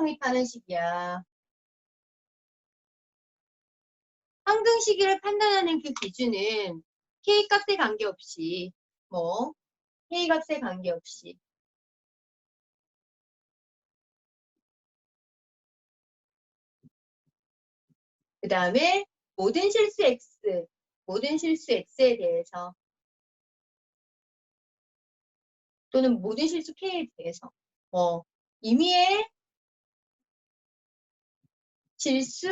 성립하는 식이야. 항등 시기를 판단하는 그 기준은 K 값에 관계없이 뭐 K 값에 관계없이 그 다음에 모든 실수 X, 모든 실수 X에 대해서 또는 모든 실수 K에 대해서 뭐 임의의 실수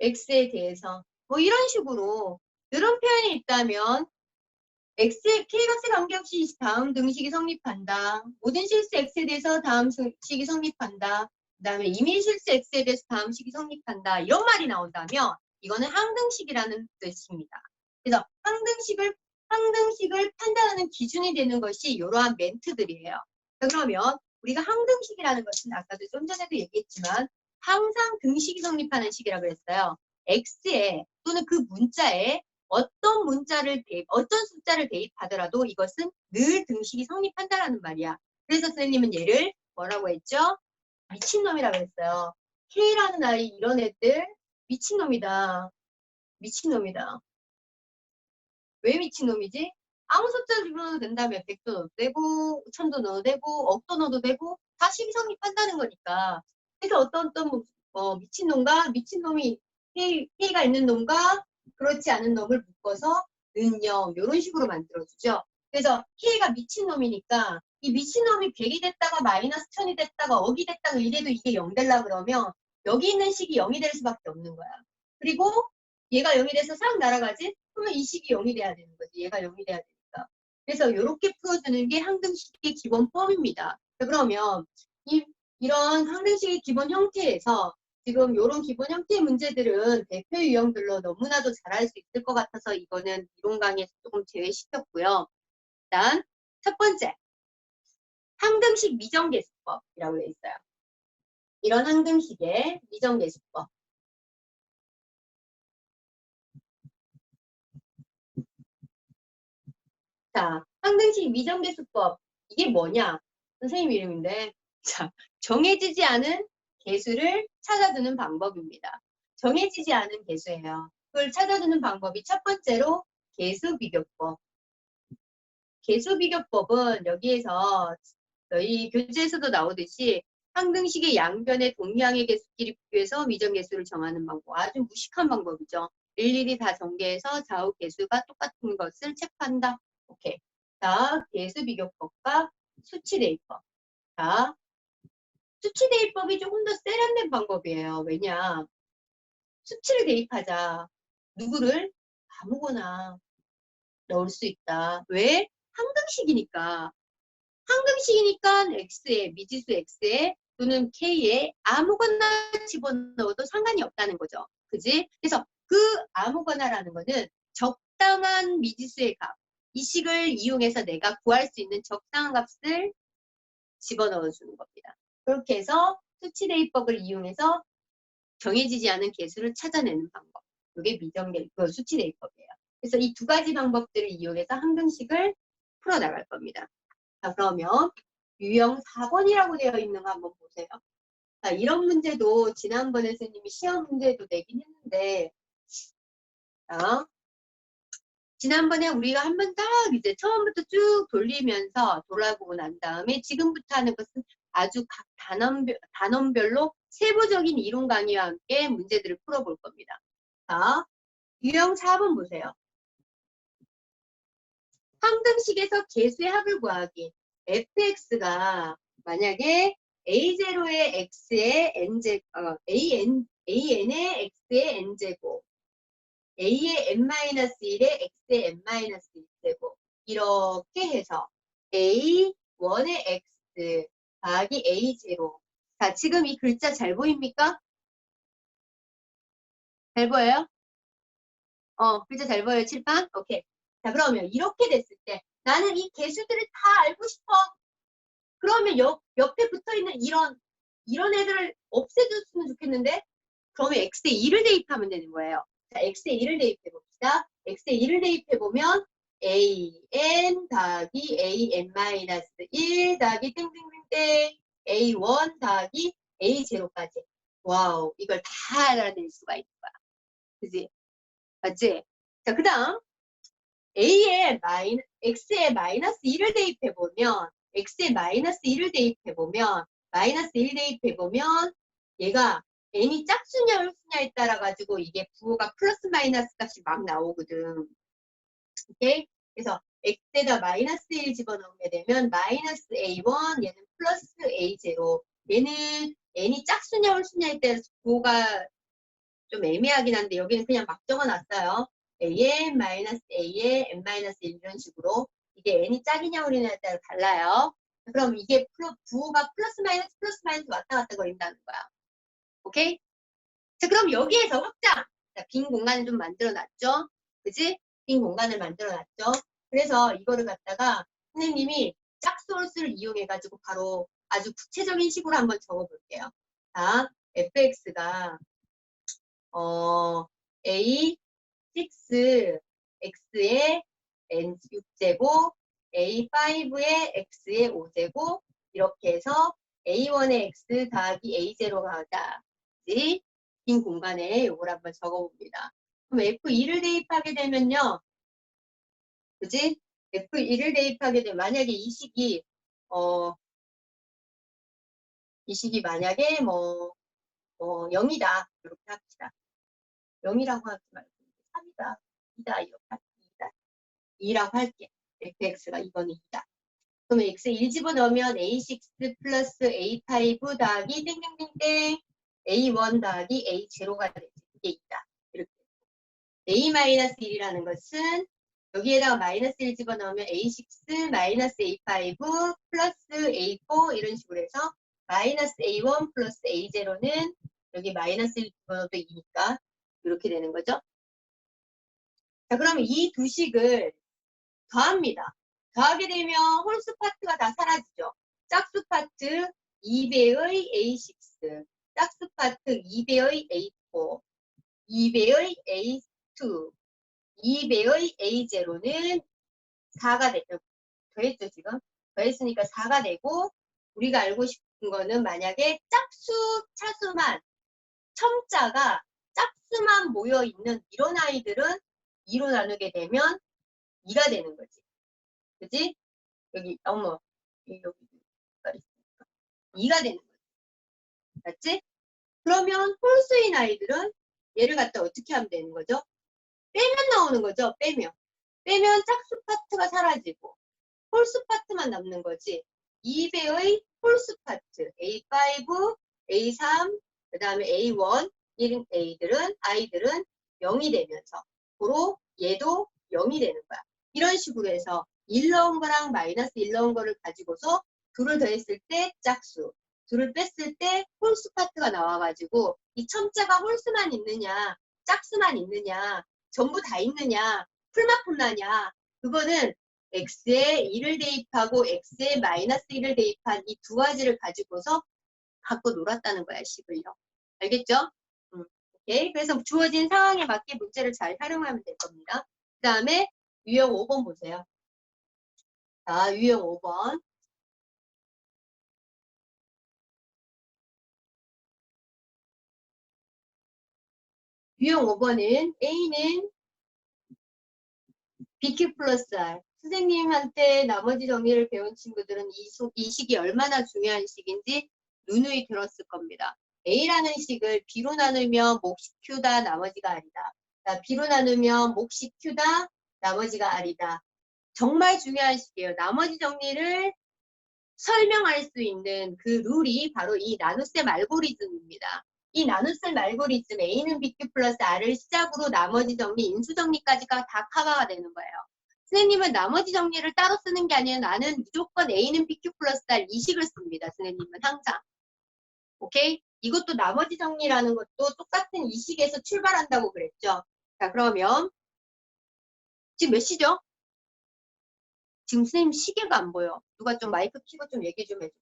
X에 대해서 뭐 이런 식으로 이런 표현이 있다면 X, K값에 관계없이 다음 등식이 성립한다. 모든 실수 X에 대해서 다음 식이 성립한다. 그 다음에 임의 실수 X에 대해서 다음 식이 성립한다. 이런 말이 나온다면 이거는 항등식이라는 뜻입니다. 그래서 항등식을 항등식을 판단하는 기준이 되는 것이 이러한 멘트들이에요. 자, 그러면 우리가 항등식이라는 것은 아까도 좀 전에도 얘기했지만 항상 등식이 성립하는 식이라고 했어요. X에 또는 그 문자에 어떤 문자를 대입, 어떤 숫자를 대입하더라도 이것은 늘 등식이 성립한다라는 말이야. 그래서 선생님은 얘를 뭐라고 했죠? 미친놈이라고 했어요. K라는 아이 이런 애들 미친놈이다. 미친놈이다. 왜 미친놈이지? 아무 숫자 집어넣어도 된다면 100도 넣어도 되고 1000도 넣어도 되고 억도 넣어도 되고 다 식이 성립한다는 거니까. 그래서 어떤 어떤 어, 미친놈과 미친놈이 K, K가 있는 놈과 그렇지 않은 놈을 묶어서 는영 이런 식으로 만들어주죠. 그래서 K가 미친놈이니까 이 미친놈이 100이 됐다가 마이너스 1000이 됐다가 억이 됐다가 이래도 이게 0 되려 그러면 여기 있는 식이 0이 될 수밖에 없는 거야. 그리고 얘가 0이 돼서 싹 날아가지? 그러면 이 식이 0이 돼야 되는 거지. 얘가 0이 돼야 되니까. 그래서 이렇게 풀어주는 게 항등식의 기본 폼입니다. 그러면 이, 이런 항등식의 기본 형태에서 지금 이런 기본 형태의 문제들은 대표 유형들로 너무나도 잘할 수 있을 것 같아서 이거는 이론 강의에서 조금 제외시켰고요. 일단 첫 번째, 항등식 미정계수법이라고 되어 있어요. 이런 항등식의 미정계수법. 자, 항등식 미정계수법. 이게 뭐냐? 선생님 이름인데, 자, 정해지지 않은 개수를 찾아두는 방법입니다. 정해지지 않은 개수예요. 그걸 찾아두는 방법이 첫 번째로 개수 비교법. 개수 비교법은 여기에서 저희 교재에서도 나오듯이 항등식의 양변의 동량의 개수끼리 비교해서 미정계수를 정하는 방법. 아주 무식한 방법이죠. 일일이 다 전개해서 좌우 개수가 똑같은 것을 체크한다. 오케이. 자, 개수 비교법과 수치 대입법. 자, 수치 대입법이 조금 더 세련된 방법이에요. 왜냐? 수치를 대입하자. 누구를? 아무거나 넣을 수 있다. 왜? 항등식이니까. 항등식이니까 x에, 미지수 x에 또는 k에 아무거나 집어넣어도 상관이 없다는 거죠. 그지? 그래서 그 아무거나라는 거는 적당한 미지수의 값. 이 식을 이용해서 내가 구할 수 있는 적당한 값을 집어넣어 주는 겁니다. 그렇게 해서 수치대입법을 이용해서 정해지지 않은 개수를 찾아내는 방법. 이게 미정계, 그 수치대입법이에요. 그래서 이 두 가지 방법들을 이용해서 항등식을 풀어나갈 겁니다. 자, 그러면 유형 4번이라고 되어 있는 거 한번 보세요. 자, 이런 문제도 지난번에 선생님이 시험 문제도 내긴 했는데, 자, 지난번에 우리가 한 번 딱 이제 처음부터 쭉 돌리면서 돌아보고 난 다음에 지금부터 하는 것은 아주 각 단원별, 단원별로 세부적인 이론 강의와 함께 문제들을 풀어볼 겁니다. 자, 유형 4번 보세요. 항등식에서 개수의 합을 구하기. fx가 만약에 a0의 x의 n제, 어, an, an의 x의 n제곱, a의 n-1의 x의 n-1제곱 이렇게 해서 a1의 x 더하기 A0. 자, 지금 이 글자 잘 보입니까? 잘 보여요? 어, 글자 잘 보여요, 칠판? 오케이. 자, 그러면 이렇게 됐을 때 나는 이 개수들을 다 알고 싶어. 그러면 옆, 옆에 붙어 있는 이런, 이런 애들을 없애줬으면 좋겠는데, 그러면 x에 2를 대입하면 되는 거예요. 자, x에 2를 대입해 봅시다. x에 2를 대입해 보면 a n 더하기 a n 마이너스 1 더하기 땡땡땡땡 A1 더하기 A0까지. 와우, 이걸 다 알아낼 수가 있는 거야. 그지? 맞지? 자, 그 다음, A에 마이너, X에 마이너스 1을 대입해 보면, X에 마이너스 1을 대입해 보면, 마이너스 1 대입해 보면, 얘가 n이 짝수냐 홀수냐에 따라 가지고 이게 부호가 플러스 마이너스 값이 막 나오거든. 오케이? 그래서 x에다 마이너스 1 집어넣게 되면 마이너스 a1 얘는 플러스 a0 얘는 n이 짝수냐 홀수냐에 따라서 부호가 좀 애매하긴 한데 여기는 그냥 막 적어놨어요. a에 마이너스 a에 n 마이너스 1 이런 식으로 이게 n이 짝이냐 홀이냐에 따라 달라요. 그럼 이게 부호가 플러스 마이너스 플러스 마이너스 왔다 갔다 거린다는 거야. 오케이? 자, 그럼 여기에서 확장. 자, 빈 공간을 좀 만들어 놨죠? 그지? 빈 공간을 만들어 놨죠? 그래서 이거를 갖다가 선생님이 짝소스를 이용해 가지고 바로 아주 구체적인 식으로 한번 적어 볼게요. 자, fx가, 어, a 6, x에 n 6제곱, a5에 x에 5제곱, 이렇게 해서 a1에 x 더하기 a0가 하다. 지? 빈 공간에 이걸 한번 적어봅니다. 그럼 F2를 대입하게 되면요. 그지? F1을 대입하게 되면 만약에 이 식이 어, 이 식이 만약에 뭐, 뭐 0이다. 이렇게 합시다. 0이라고 하지 말고 3이다. 2다. 이렇게 합시다. 2라고 할게. fx가 이거는 2다. 그러면 x에 1 집어넣으면 a6 플러스 a5 더하기 땡땡땡땡 a1 더하기 a0가 되지. 이게 있다. 이렇게. a-1이라는 것은 여기에다가 마이너스 1 집어넣으면 a6 마이너스 a5 플러스 a4 이런 식으로 해서 마이너스 a1 플러스 a0는 여기 마이너스 1 집어넣어도 2니까 이렇게 되는 거죠. 자, 그러면 이 두 식을 더합니다. 더하게 되면 홀수 파트가 다 사라지죠. 짝수 파트 2배의 A6, 짝수 파트 2배의 A4, 2배의 A2, 2배의 A0는 4가 되죠. 더했죠, 지금? 더했으니까 4가 되고, 우리가 알고 싶은 거는 만약에 짝수 차수만, 첨자가 짝수만 모여있는 이런 아이들은 2로 나누게 되면 2가 되는 거지. 그지? 여기, 어머, 여기, 여기, 여기 있으니까. 2가 되는 거지. 맞지? 그러면 홀수인 아이들은 얘를 갖다 어떻게 하면 되는 거죠? 빼면 나오는 거죠? 빼면. 빼면 짝수 파트가 사라지고 홀수 파트만 남는 거지. 2배의 홀수 파트 A5, A3, 그 다음에 A1 이런 A들은 아이들은 0이 되면서 고로 얘도 0이 되는 거야. 이런 식으로 해서 1 넣은 거랑 마이너스 1 넣은 거를 가지고서 둘을 더했을 때 짝수, 둘을 뺐을 때 홀수 파트가 나와가지고 이 첨자가 홀수만 있느냐, 짝수만 있느냐, 전부 다 있느냐, 풀마품 나냐, 그거는 x에 1을 대입하고 x에 마이너스 1을 대입한 이 두 가지를 가지고서 갖고 놀았다는 거야, 식을요. 알겠죠? 음, 오케이. 그래서 주어진 상황에 맞게 문제를 잘 활용하면 될 겁니다. 그 다음에 유형 5번 보세요. 자, 유형 5번. 유형 5번은 A는 BQ 플러스 R. 선생님한테 나머지 정리를 배운 친구들은 이, 소- 이 식이 얼마나 중요한 식인지 누누이 들었을 겁니다. A라는 식을 B로 나누면 몫이 Q다, 나머지가. 자, B로 나누면 몫이 Q다, 나머지가 R이다. 정말 중요한 식이에요. 나머지 정리를 설명할 수 있는 그 룰이 바로 이 나눗셈 알고리즘입니다. 이 나눗셈 알고리즘 A는 BQ 플러스 R을 시작으로 나머지 정리, 인수 정리까지가 다 커버가 되는 거예요. 선생님은 나머지 정리를 따로 쓰는 게 아니라 나는 무조건 A는 BQ 플러스 R 이 식을 씁니다. 선생님은 항상. 오케이? 이것도 나머지 정리라는 것도 똑같은 이 식에서 출발한다고 그랬죠. 자, 그러면 지금 몇 시죠? 지금 선생님 시계가 안 보여. 누가 좀 마이크 켜고 좀 얘기 좀 해줘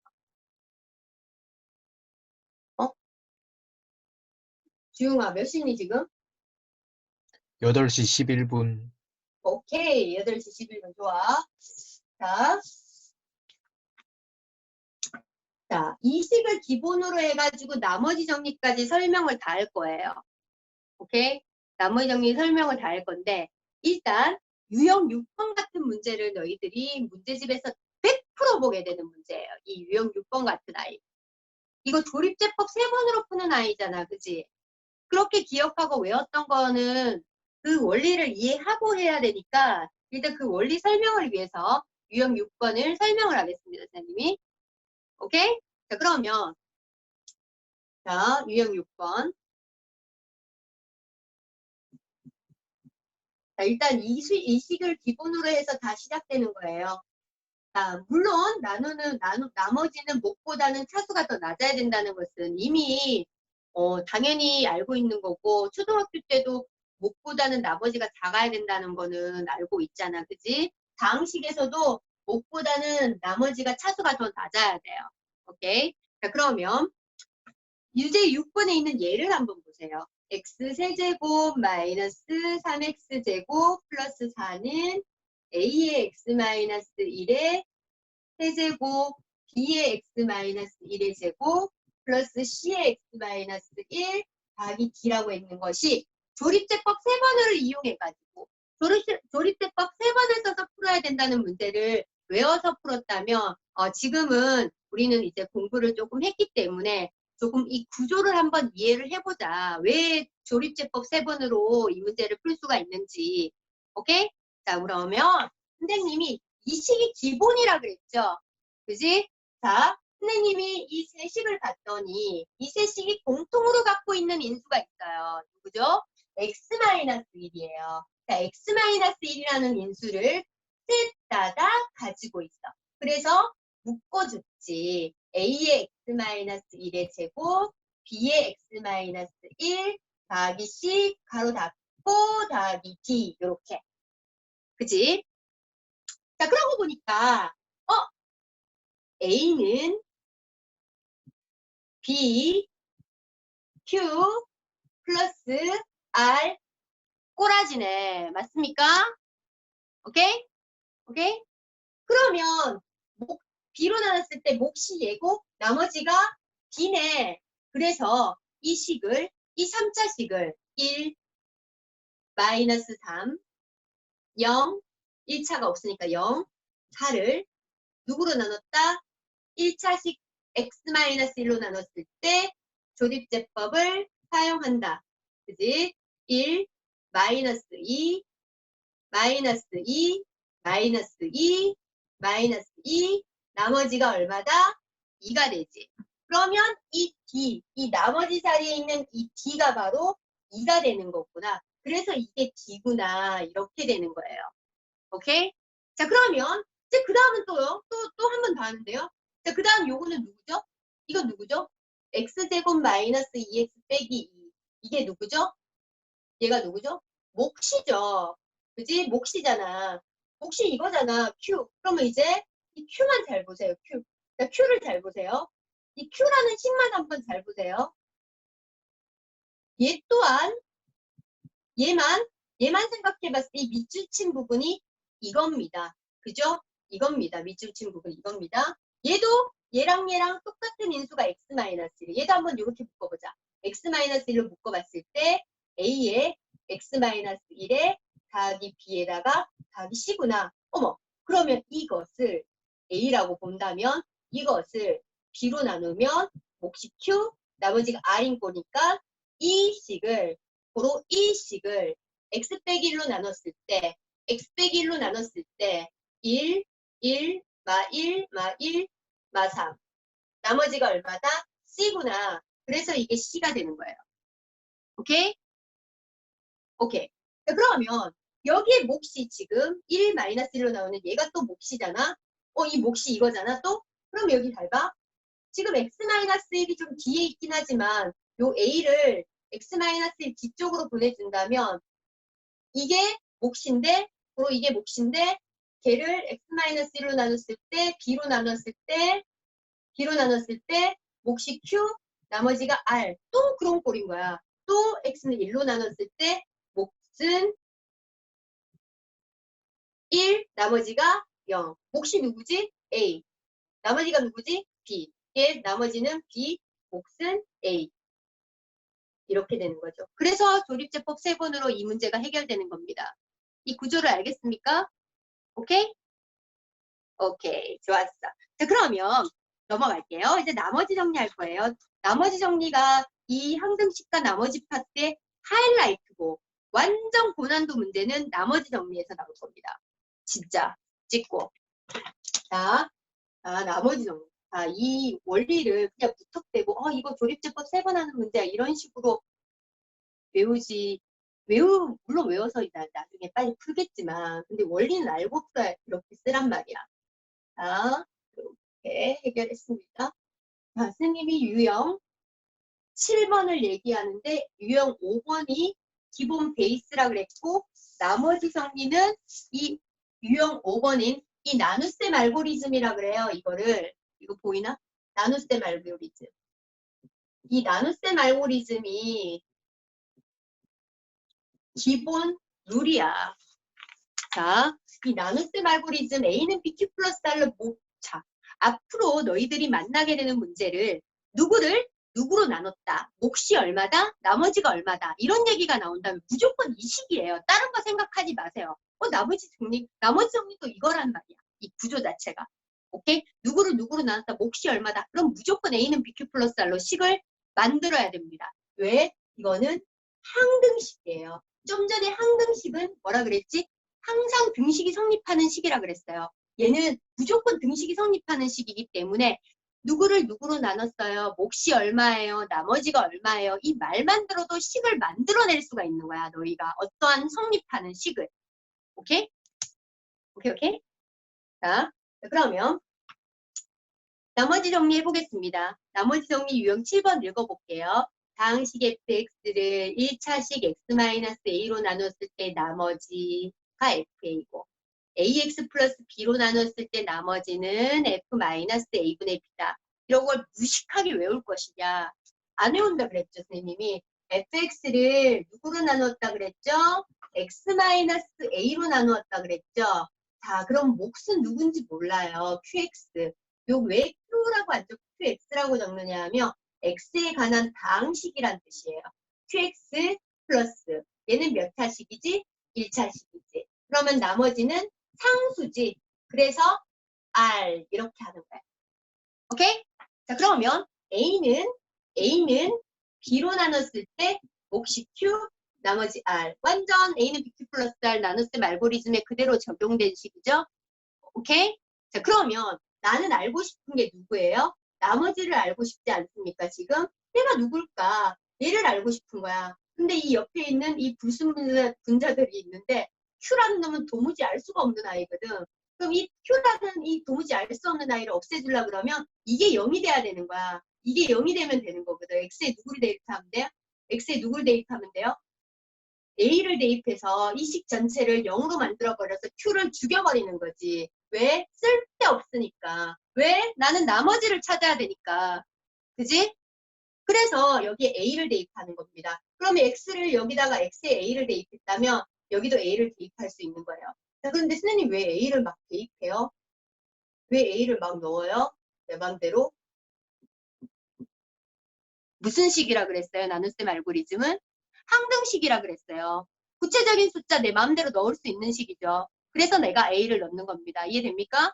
주용아, 몇 시니 지금? 8시 11분. 오케이. 8시 11분 좋아. 자. 자, 이 식을 기본으로 해가지고 나머지 정리까지 설명을 다 할 거예요. 오케이? 나머지 정리 설명을 다 할 건데, 일단, 유형 6번 같은 문제를 너희들이 문제집에서 100% 보게 되는 문제예요. 이 유형 6번 같은 아이. 이거 조립제법 세 번으로 푸는 아이잖아. 그지? 그렇게 기억하고 외웠던 거는 그 원리를 이해하고 해야 되니까 일단 그 원리 설명을 위해서 유형 6번을 설명을 하겠습니다. 선생님이. 오케이? 자, 그러면 자, 유형 6번. 자, 일단 이, 수, 이 식을 기본으로 해서 다 시작되는 거예요. 자, 물론 나누는 나누, 나머지는 목보다는 차수가 더 낮아야 된다는 것은 이미 어, 당연히 알고 있는 거고 초등학교 때도 목보다는 나머지가 작아야 된다는 거는 알고 있잖아, 그지? 다항식에서도 목보다는 나머지가 차수가 더 낮아야 돼요. 오케이? 자, 그러면 유제 6번에 있는 예를 한번 보세요. x 세제곱 마이너스 3x 제곱 플러스 4는 a의 x 마이너스 1의 세제곱 b의 x 마이너스 1의 제곱 플러스 c의 x 마이너스 1 더하기 d라고 있는 것이 조립제법 세 번을 이용해가지고 조립, 조립제법 세 번을 써서 풀어야 된다는 문제를 외워서 풀었다면 어, 지금은 우리는 이제 공부를 조금 했기 때문에 조금 이 구조를 한번 이해를 해보자. 왜 조립제법 세 번으로 이 문제를 풀 수가 있는지. 오케이? 자, 그러면 선생님이 이 식이 기본이라 그랬죠? 그지? 자, 선생님이 이 세 식을 봤더니 이 세 식이 공통으로 갖고 있는 인수가 있어요. 누구죠? x-1이에요. 자, x-1이라는 인수를 셋 다다 가지고 있어. 그래서 묶어줬지. a의 x-1의 제곱, b의 x-1 더하기 c 가로 닫고 더하기 d 이렇게. 그지? 자, 그러고 보니까 어? a는 b, q 플러스 r 꼬라지네. 맞습니까? 오케이? 오케이? 그러면 목, B로 나눴을 때 몫이 예고 나머지가 D네. 그래서 이 식을 이 3차식을 1 마이너스 3 0 1차가 없으니까 0 4를 누구로 나눴다? 1차식 x-1로 나눴을 때 조립제법을 사용한다. 그지? 1 마이너스 2 마이너스 2 마이너스 2 마이너스 2 나머지가 얼마다? 2가 되지. 그러면 이 D, 이 나머지 자리에 있는 이 D가 바로 2가 되는 거구나. 그래서 이게 D구나. 이렇게 되는 거예요. 오케이? 자, 그러면 이제 그 다음은 또요. 또, 또 한 번 더 하는데요. 자, 그 다음 요거는 누구죠? 이건 누구죠? X제곱 마이너스 2X 빼기 2. 이게 누구죠? 얘가 누구죠? 몫이죠. 그지? 몫이잖아. 몫이 이거잖아. Q. 그러면 이제 이 Q만 잘 보세요. Q. 자, Q를 잘 보세요. 이 Q라는 식만 한번 잘 보세요. 얘 또한 얘만 얘만 생각해봤을 때 이 밑줄 친 부분이 이겁니다. 그죠? 이겁니다. 밑줄 친 부분 이겁니다. 얘도 얘랑 얘랑 똑같은 인수가 x-1. 얘도 한번 이렇게 묶어보자. x-1로 묶어봤을 때 a의 x-1에 더하기 b에다가 더하기 c구나. 어머, 그러면 이것을 a라고 본다면 이것을 b로 나누면 몫이 q, 나머지가 r인 거니까 이 식을 고로 이 식을 x 빼기 1로 나눴을 때 x 빼기 1로 나눴을 때 1, 1, 마 1, 마 1, 마 3. 나머지가 얼마다? c구나. 그래서 이게 c가 되는 거예요. 오케이? 오케이. 자, 그러면 여기에 몫이 지금 1 마이너스 1로 나오는 얘가 또 몫이잖아. 어, 이 몫이 이거잖아. 또? 그럼 여기 잘 봐. 지금 x 마이너스 1이 좀 뒤에 있긴 하지만 요 a를 x 마이너스 1 뒤쪽으로 보내준다면 이게 몫인데, 바로 이게 몫인데 걔를 x 마이너스 1로 나눴을 때, b로 나눴을 때, b로 나눴을 때 몫이 q, 나머지가 r. 또 그런 꼴인 거야. 또 x는 1로 나눴을 때 몫은 1, 나머지가 0. 몫이 누구지? A. 나머지가 누구지? B. 얘 나머지는 B 몫은 A. 이렇게 되는 거죠. 그래서 조립제법 세 번으로 이 문제가 해결되는 겁니다. 이 구조를 알겠습니까? 오케이? 오케이. 좋았어. 자, 그러면 넘어갈게요. 이제 나머지 정리할 거예요. 나머지 정리가 이 항등식과 나머지 파트의 하이라이트고 완전 고난도 문제는 나머지 정리에서 나올 겁니다. 진짜 찍고. 자, 아, 나머지 정리. 아, 이 원리를 그냥 무턱대고 어, 이거 조립제법 세 번 하는 문제야. 이런 식으로 외우지 외우 물론 외워서 나, 나중에 빨리 풀겠지만 근데 원리는 알고 풀어야 이렇게 쓰란 말이야. 자, 이렇게 해결했습니다. 자, 선생님이 유형 7번을 얘기하는데 유형 5번이 기본 베이스라 그랬고 나머지 정리는 이 유형 5번인 이 나눗셈 알고리즘이라 그래요. 이거를 이거 보이나? 나눗셈 알고리즘. 이 나눗셈 알고리즘이 기본 룰이야. 자, 이 나눗셈 알고리즘 A는 BQ 플러스 R로 못, 자, 앞으로 너희들이 만나게 되는 문제를 누구를 누구로 나눴다. 몫이 얼마다? 나머지가 얼마다. 이런 얘기가 나온다면 무조건 이 식이에요. 다른 거 생각하지 마세요. 어, 나머지 정리, 나머지 정리도 이거란 말이야. 이 구조 자체가. 오케이? 누구를 누구로 나눴다. 몫이 얼마다. 그럼 무조건 A는 BQ 플러스 R로 식을 만들어야 됩니다. 왜? 이거는 항등식이에요. 좀 전에 항등식은 뭐라 그랬지? 항상 등식이 성립하는 식이라 그랬어요. 얘는 무조건 등식이 성립하는 식이기 때문에 누구를 누구로 나눴어요? 몫이 얼마예요? 나머지가 얼마예요? 이 말만 들어도 식을 만들어낼 수가 있는 거야, 너희가. 어떠한 성립하는 식을. 오케이? 오케이, 오케이? 자, 그러면 나머지 정리해 보겠습니다. 나머지 정리 유형 7번 읽어볼게요. 다항식 fx를 1차식 x-a로 나눴을 때 나머지가 fa고 ax 플러스 b로 나눴을 때 나머지는 f-a분의 b다. 이런 걸 무식하게 외울 것이냐. 안 외운다 그랬죠, 선생님이. fx를 누구로 나눴다 그랬죠? x-a로 나누었다 그랬죠? 자, 그럼 몫은 누군지 몰라요. qx. 요 왜 q라고 안 적고 qx라고 적느냐 하면 x에 관한 다항식이란 뜻이에요. qx 플러스 얘는 몇 차식이지? 1차식이지. 그러면 나머지는 상수지. 그래서 r 이렇게 하는 거야. 오케이? 자 그러면 a는 a는 b로 나눴을 때 몫이 q 나머지 r 완전 a는 bq 플러스 r 나눗셈 알고리즘에 그대로 적용된 식이죠. 오케이? 자 그러면 나는 알고 싶은 게 누구예요? 나머지를 알고 싶지 않습니까? 지금 얘가 누굴까? 얘를 알고 싶은 거야. 근데 이 옆에 있는 이 불순 분자, 분자들이 있는데 Q라는 놈은 도무지 알 수가 없는 아이거든. 그럼 이 Q라는 이 도무지 알 수 없는 아이를 없애주려 그러면 이게 0이 돼야 되는 거야. 이게 0이 되면 되는 거거든. X에 누구를 대입하면 돼요? X에 누구를 대입하면 돼요? A를 대입해서 이 식 전체를 0으로 만들어버려서 Q를 죽여버리는 거지. 왜? 쓸데없으니까. 왜? 나는 나머지를 찾아야 되니까. 그지? 그래서 여기에 A를 대입하는 겁니다. 그러면 X를 여기다가 X에 A를 대입했다면 여기도 A를 대입할 수 있는 거예요. 자, 그런데 선생님 왜 A를 막 대입해요? 왜 A를 막 넣어요? 내 맘대로. 무슨 식이라 그랬어요? 나눗셈 알고리즘은? 항등식이라 그랬어요. 구체적인 숫자 내 마음대로 넣을 수 있는 식이죠. 그래서 내가 A를 넣는 겁니다. 이해됩니까?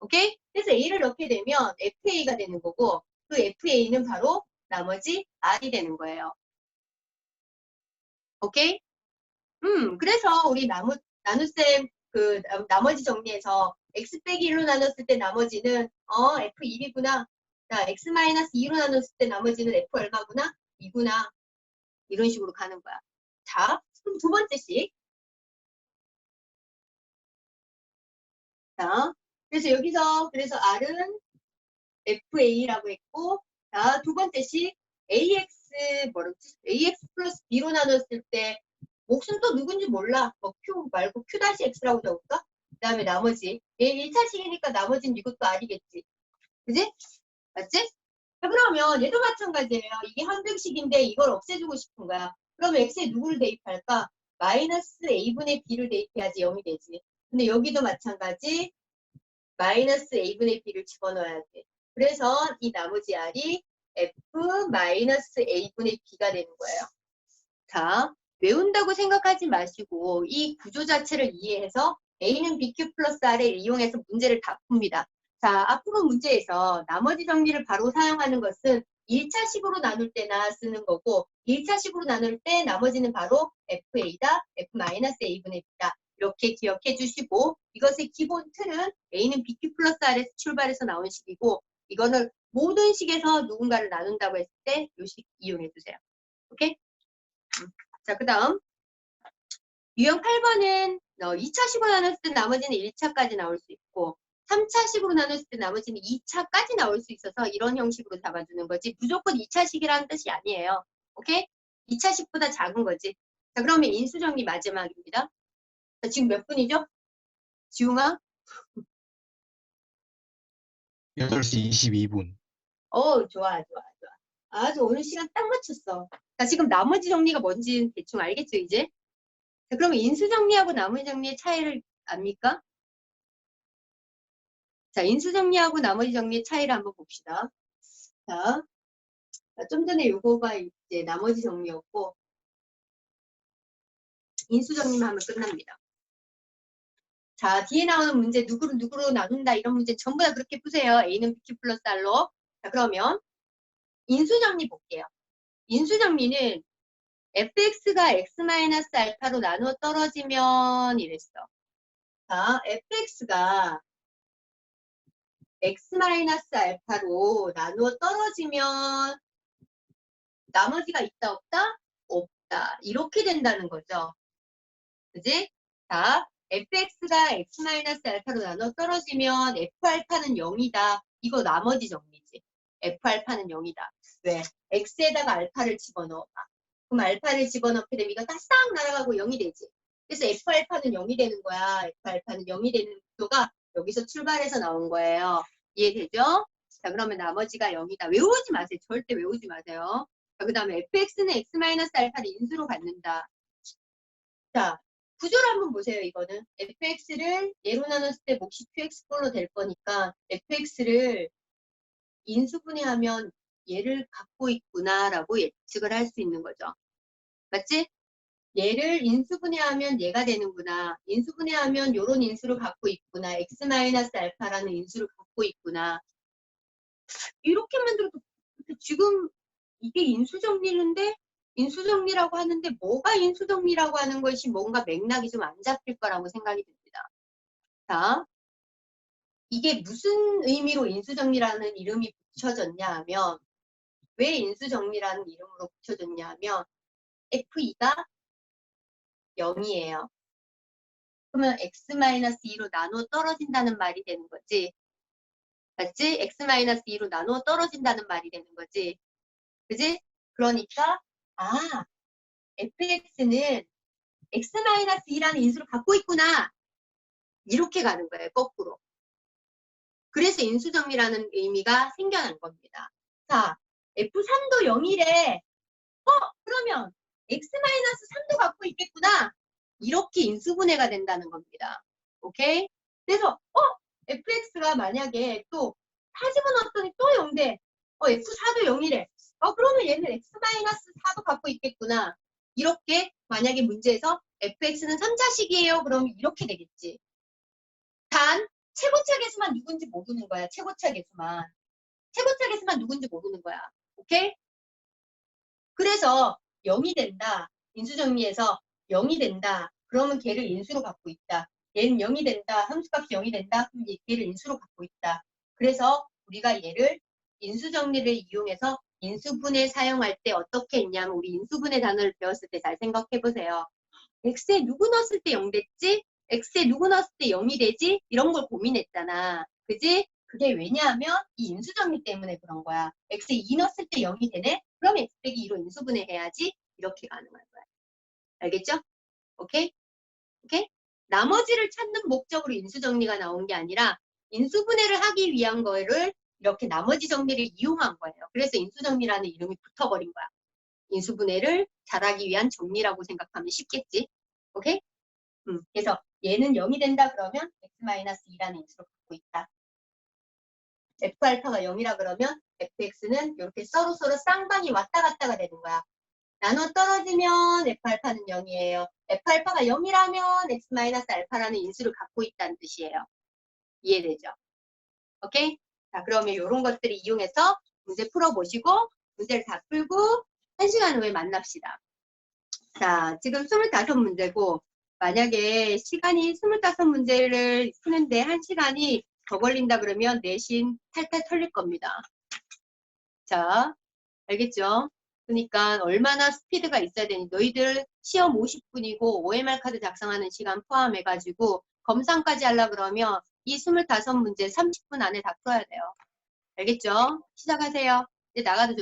오케이? 그래서 A를 넣게 되면 FA가 되는 거고 그 FA는 바로 나머지 R이 되는 거예요. 오케이? 음, 그래서 우리 나무, 나눗셈 그 나- 나머지 정리해서 X 빼기 1로 나눴을 때 나머지는 어 F1이구나. 자, X-2로 나눴을 때 나머지는 F 얼마구나? 2구나. 이런 식으로 가는 거야. 자, 그럼 두 번째 씩. 자, 그래서 여기서 그래서 R은 FA라고 했고, 자, 두 번째씩 AX 뭐였지? AX 플러스 B로 나눴을 때 몫은 또 누군지 몰라. 뭐 Q 말고 Q-X라고 적을까? 그 다음에 나머지. 얘 1차식이니까 나머지는 이것도 R이겠지. 그지? 맞지? 자, 그러면 얘도 마찬가지예요. 이게 항등식인데 이걸 없애주고 싶은 거야. 그러면 x에 누구를 대입할까? 마이너스 a분의 b를 대입해야지 0이 되지. 근데 여기도 마찬가지 마이너스 a분의 b를 집어넣어야 돼. 그래서 이 나머지 R이 F-A분의 B가 되는 거예요. 자, 외운다고 생각하지 마시고 이 구조 자체를 이해해서 A는 BQ 플러스 R을 이용해서 문제를 다 풉니다. 자, 앞으로 문제에서 나머지 정리를 바로 사용하는 것은 1차식으로 나눌 때나 쓰는 거고 1차식으로 나눌 때 나머지는 바로 FA다, F-A분의 B다. 이렇게 기억해 주시고 이것의 기본 틀은 A는 BQ 플러스 R에서 출발해서 나온 식이고 이거는 모든 식에서 누군가를 나눈다고 했을 때 이 식 이용해 주세요. 오케이? 음. 자, 그 다음 유형 8번은 어, 2차식으로 나눴을 때 나머지는 1차까지 나올 수 있고 3차식으로 나눴을 때 나머지는 2차까지 나올 수 있어서 이런 형식으로 잡아주는 거지 무조건 2차식이라는 뜻이 아니에요. 오케이? 2차식보다 작은 거지. 자, 그러면 인수정리 마지막입니다. 자, 지금 몇 분이죠? 지웅아? 8시 22분. 어, 좋아, 좋아, 좋아. 아주 오늘 시간 딱 맞췄어. 자, 지금 나머지 정리가 뭔지 대충 알겠죠, 이제? 자, 그러면 인수 정리하고 나머지 정리의 차이를 압니까? 자, 인수 정리하고 나머지 정리의 차이를 한번 봅시다. 자, 자, 좀 전에 요거가 이제 나머지 정리였고, 인수 정리만 하면 끝납니다. 자, 뒤에 나오는 문제 누구를 누구로 나눈다 이런 문제 전부 다 그렇게 푸세요. A는 BQ 플러스 R로. 자, 그러면 인수정리 볼게요. 인수정리는 fx가 x-알파로 나누어 떨어지면 이랬어. 자, fx가 x-알파로 나누어 떨어지면 나머지가 있다 없다? 없다. 이렇게 된다는 거죠. 그지? 자, fx가 x-알파로 나눠 떨어지면 f알파는 0이다. 이거 나머지 정리지. f알파는 0이다. 왜? x에다가 알파를 집어넣어봐. 그럼 알파를 집어넣게 되면 이거 다 싹 날아가고 0이 되지. 그래서 f알파는 0이 되는 거야. f알파는 0이 되는 구도가 여기서 출발해서 나온 거예요. 이해되죠? 자, 그러면 나머지가 0이다. 외우지 마세요. 절대 외우지 마세요. 자, 그 다음에 fx는 x-알파를 인수로 갖는다. 자, 구조를 한번 보세요, 이거는. fx를 예로 나눴을 때 몫이 2x꼴로 될 거니까 fx를 인수분해하면 얘를 갖고 있구나라고 예측을 할 수 있는 거죠. 맞지? 얘를 인수분해하면 얘가 되는구나. 인수분해하면 요런 인수를 갖고 있구나. x-알파라는 인수를 갖고 있구나. 이렇게만 들어도 지금 이게 인수 정리인데 인수정리라고 하는데 뭐가 인수정리라고 하는 것이 뭔가 맥락이 좀 안 잡힐 거라고 생각이 듭니다. 자, 이게 무슨 의미로 인수정리라는 이름이 붙여졌냐 하면 왜 인수정리라는 이름으로 붙여졌냐 하면 F2가 0이에요. 그러면 x-2로 나누어 떨어진다는 말이 되는 거지. 맞지? x-2로 나누어 떨어진다는 말이 되는 거지. 그지? 그러니까 아, fx는 x-2라는 인수를 갖고 있구나. 이렇게 가는 거예요, 거꾸로. 그래서 인수정리라는 의미가 생겨난 겁니다. 자, f3도 0이래. 어, 그러면 x-3도 갖고 있겠구나. 이렇게 인수분해가 된다는 겁니다. 오케이? 그래서, 어, fx가 만약에 또 사집어 넣었더니 또 0돼. 어, f4도 0이래. 어, 그러면 얘는 x-4도 갖고 있겠구나. 이렇게 만약에 문제에서 fx는 3자식이에요. 그러면 이렇게 되겠지. 단, 최고차 계수만 누군지 모르는 거야. 최고차 계수만. 최고차 계수만 누군지 모르는 거야. 오케이? 그래서 0이 된다. 인수정리에서 0이 된다. 그러면 걔를 인수로 갖고 있다. 얘는 0이 된다. 함수값이 0이 된다. 그럼 얘를 인수로 갖고 있다. 그래서 우리가 얘를 인수정리를 이용해서 인수분해 사용할 때 어떻게 했냐면 우리 인수분해 단어를 배웠을 때 잘 생각해 보세요. x에 누구 넣었을 때 0 됐지? x에 누구 넣었을 때 0이 되지? 이런 걸 고민했잖아. 그지? 그게 왜냐하면 이 인수정리 때문에 그런 거야. x에 2 넣었을 때 0이 되네? 그럼 x 빼기 2로 인수분해 해야지. 이렇게 가능한 거야. 알겠죠? 오케이? 오케이? 나머지를 찾는 목적으로 인수정리가 나온 게 아니라 인수분해를 하기 위한 거를 이렇게 나머지 정리를 이용한 거예요. 그래서 인수정리라는 이름이 붙어버린 거야. 인수분해를 잘하기 위한 정리라고 생각하면 쉽겠지. 오케이? 음, 그래서 얘는 0이 된다 그러면 x-2라는 인수를 갖고 있다. F알파가 0이라 그러면 fx는 이렇게 서로 서로 쌍방이 왔다 갔다가 되는 거야. 나눠 떨어지면 F알파는 0이에요. F알파가 0이라면 X-알파라는 인수를 갖고 있다는 뜻이에요. 이해되죠? 오케이? 자, 그러면 이런 것들을 이용해서 문제 풀어보시고 문제를 다 풀고 한 시간 후에 만납시다. 자, 지금 25문제고 만약에 시간이 25문제를 푸는데 한 시간이 더 걸린다 그러면 내신 탈탈 털릴 겁니다. 자, 알겠죠? 그러니까 얼마나 스피드가 있어야 되니 너희들 시험 50분이고 OMR 카드 작성하는 시간 포함해가지고 검상까지 하려 그러면 이 25문제 30분 안에 다 풀어야 돼요. 알겠죠? 시작하세요. 이제 나가도 좋